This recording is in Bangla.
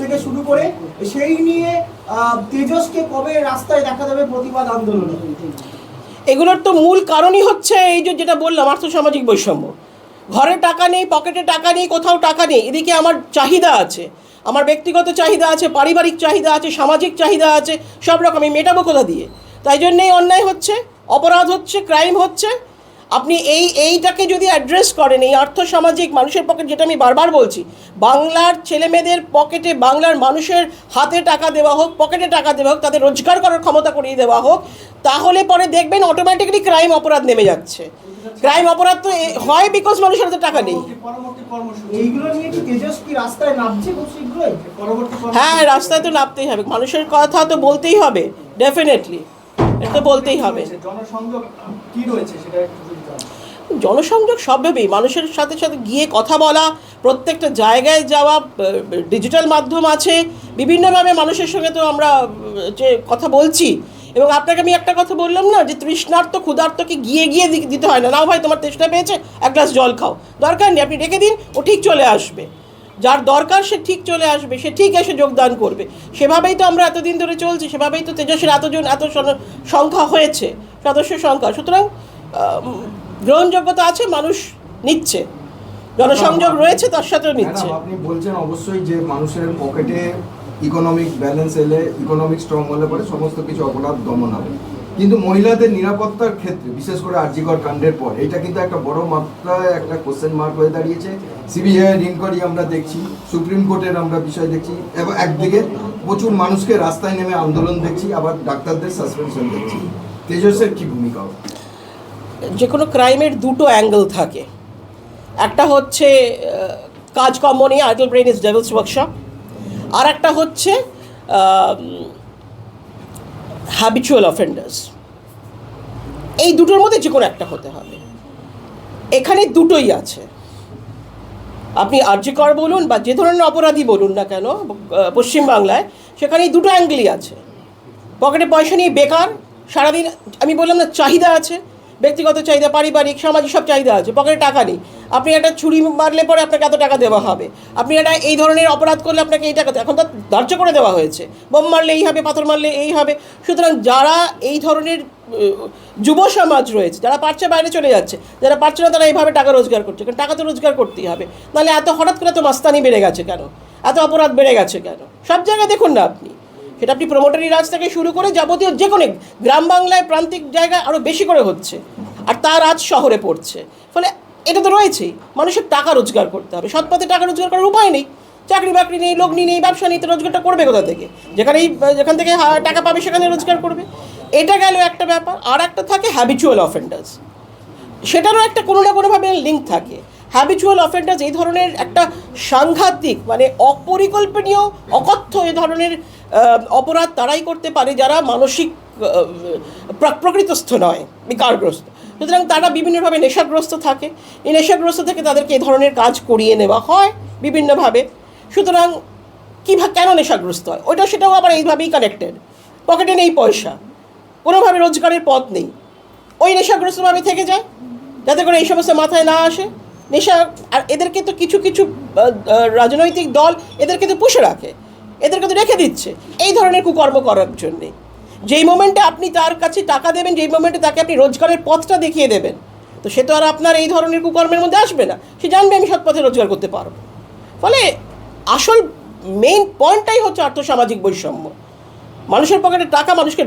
থেকে শুরু করে সেই নিয়ে তেজসকে কবে রাস্তায় দেখা যাবে প্রতিবাদ আন্দোলনে? এগুলোর তো মূল কারণই হচ্ছে এই যে যেটা বললাম, আর্থসামাজিক বৈষম্য। ঘরে টাকা নেই, পকেটে টাকা নেই, কোথাও টাকা নেই। এদিকে আমার চাহিদা আছে, আমার ব্যক্তিগত চাহিদা আছে, পারিবারিক চাহিদা আছে, সামাজিক চাহিদা আছে, সব রকম। আমি মেটাবো কোথা দিয়ে? তাই জন্যেই অন্যায় হচ্ছে, অপরাধ হচ্ছে, ক্রাইম হচ্ছে। আপনি এই এইটাকে যদি অ্যাড্রেস করেন এই আর্থসামাজিক মানুষের পকেট যেটা আমি বারবার বলছি বাংলার ছেলেমেয়েদের পকেটে বাংলার মানুষের হাতে টাকা দেওয়া হোক পকেটে টাকা দেওয়া হোক তাদের রোজগার করার ক্ষমতা করিয়ে দেওয়া হোক তাহলে পরে দেখবেন অটোমেটিক্যালি ক্রাইম অপরাধ নেমে যাচ্ছে। ক্রাইম অপরাধ তো হয় বিকজ মানুষের হাতে টাকা নেই। হ্যাঁ রাস্তায় তো নামতেই হবে। মানুষের কথা তো বলতেই হবে ডেফিনেটলি এটা তো বলতেই হবে। জনসংযোগ কি রয়েছে সেটা জনসংযোগ সবভাবেই, মানুষের সাথে সাথে গিয়ে কথা বলা, প্রত্যেকটা জায়গায় যাওয়া ডিজিটাল মাধ্যম আছে, বিভিন্নভাবে মানুষের সঙ্গে তো আমরা যে কথা বলছি। এবং আপনাকে আমি একটা কথা বললাম না, যে তৃষ্ণার্ত, ক্ষুধার্তকে গিয়ে গিয়ে দিতে হয় না। নাও ভাই, তোমার তেষ্টা পেয়েছে, এক গ্লাস জল খাও। দরকার নেই, আপনি রেখে দিন, ও ঠিক চলে আসবে। যার দরকার সে ঠিক চলে আসবে, সে ঠিক এসে যোগদান করবে। সেভাবেই তো আমরা এতদিন ধরে চলছি, সেভাবেই তো তেজস্বের এতজন, এত সংখ্যা হয়েছে, সদস্য সংখ্যা। সুতরাং গ্রহণযোগ্যতা আছে মানুষ নিচ্ছে। জনসংযোগ রয়েছে তার সাথেও নিচ্ছে। আপনি বলছেন অবশ্যই যে মানুষের পকেটে ইকোনমিক ব্যালেন্স এলে ইকোনমিক স্ট্রং হলে পরে সমস্ত কিছু অপরাধ দমন হবে। কিন্তু মহিলাদের নিরাপত্তার ক্ষেত্রে বিশেষ করে আরজিকর কাণ্ডের পর এটা কিন্তু একটা বড় মাত্রায় একটা কোশ্চেন মার্ক হয়ে দাঁড়িয়েছে। সিবিআই ইনকোয়ারি আমরা দেখছি সুপ্রিম কোর্টের আমরা বিষয় দেখছি এবং একদিকে প্রচুর মানুষকে রাস্তায় নেমে আন্দোলন দেখছি আবার ডাক্তারদের সাসপেনশন দেখছি। তেজসের কি ভূমিকা হবে? যে কোনো ক্রাইমের দুটো অ্যাঙ্গেল থাকে। একটা হচ্ছে কাজকর্ম নিয়ে idle brain is devil's workshop আর একটা হচ্ছে হ্যাবিচুয়াল অফেন্ডার্স এই দুটোর মধ্যে যে কোনো একটা হতে হবে। এখানে দুটোই আছে। আপনি আর্যিকর বলুন বা যে ধরনের অপরাধী বলুন না কেন পশ্চিমবাংলায়, সেখানে দুটো অ্যাঙ্গেলই আছে। পকেটে পয়সা নিয়ে বেকার, সারাদিন, আমি বললাম না, চাহিদা আছে। ব্যক্তিগত চাহিদা, পারিবারিক, সামাজিক সব চাহিদা আছে, পকেটে টাকা নেই। আপনি একটা ছুরি মারলে পরে আপনাকে এত টাকা দেওয়া হবে। আপনি একটা এই ধরনের অপরাধ করলে আপনাকে এই টাকা এখন তো ধার্য করে দেওয়া হয়েছে। বোম মারলে এই হবে, পাথর মারলে এই হবে। সুতরাং যারা এই ধরনের যুব সমাজ রয়েছে, যারা পারছে বাইরে চলে যাচ্ছে, যারা পারছে না তারা এইভাবে টাকা রোজগার করছে। কারণ টাকা তো রোজগার করতেই হবে। নাহলে এত হঠাৎ করে তো মাস্তানি বেড়ে গেছে কেন? এত অপরাধ বেড়ে গেছে কেন? সব জায়গায় দেখুন না আপনি। সেটা আপনি প্রমোটারি রাজ থেকে শুরু করে যাবতীয় যে কোনো গ্রাম বাংলায় প্রান্তিক জায়গায় আরও বেশি করে হচ্ছে। আর তার আজ শহরে পড়ছে। ফলে এটা তো রয়েছেই। মানুষের টাকা রোজগার করতে হবে। সৎ পথে টাকা রোজগার করার উপায় নেই। চাকরি বাকরি নেই লগ্নি নেই ব্যবসা নেই, তো রোজগারটা করবে কোথা থেকে? যেখানেই, যেখান থেকে টাকা পাবে সেখানে রোজগার করবে। এটা গেল একটা ব্যাপার। আর একটা থাকে হ্যাবিচুয়াল অফেন্ডার্স সেটারও একটা কোনো না কোনোভাবে লিঙ্ক থাকে। হ্যাবিচুয়াল অফেন্ডার্স এই ধরনের একটা সাংঘাতিক মানে অপরিকল্পনীয়, অকথ্য এ ধরনের অপরাধ তারাই করতে পারে যারা মানসিক প্রকৃতস্থ নয়, বিকারগ্রস্ত। সুতরাং তারা বিভিন্নভাবে নেশাগ্রস্ত থাকে। এই নেশাগ্রস্ত থেকে তাদেরকে এই ধরনের কাজ করিয়ে নেওয়া হয় বিভিন্নভাবে। সুতরাং কীভাবে কেন নেশাগ্রস্ত হয়? ওইটা সেটাও আবার এইভাবেই কানেক্টেড পকেটে নেই পয়সা। কোনোভাবে রোজগারের পথ নেই। ওই নেশাগ্রস্তভাবে থেকে যায়। যাতে করে এই সমস্ত মাথায় না আসে। নেশা আর এদেরকে তো কিছু কিছু রাজনৈতিক দল এদেরকে তো পুষে রাখে। এদেরকে তো রেখে দিচ্ছে। এই ধরনের কুকর্ম করার জন্যে। যেই মোমেন্টে আপনি তার কাছে টাকা দেবেন, যেই মোমেন্টে তাকে আপনি রোজগারের পথটা দেখিয়ে দেবেন, তো সে তো আর আপনার এই ধরনের কুকর্মের মধ্যে আসবে না। সে জানবে আমি সৎ পথে রোজগার করতে পারব। ফলে আসল মেইন পয়েন্টটাই হচ্ছে আর্থসামাজিক বৈষম্য। মানুষের পকেটে টাকা মানুষকে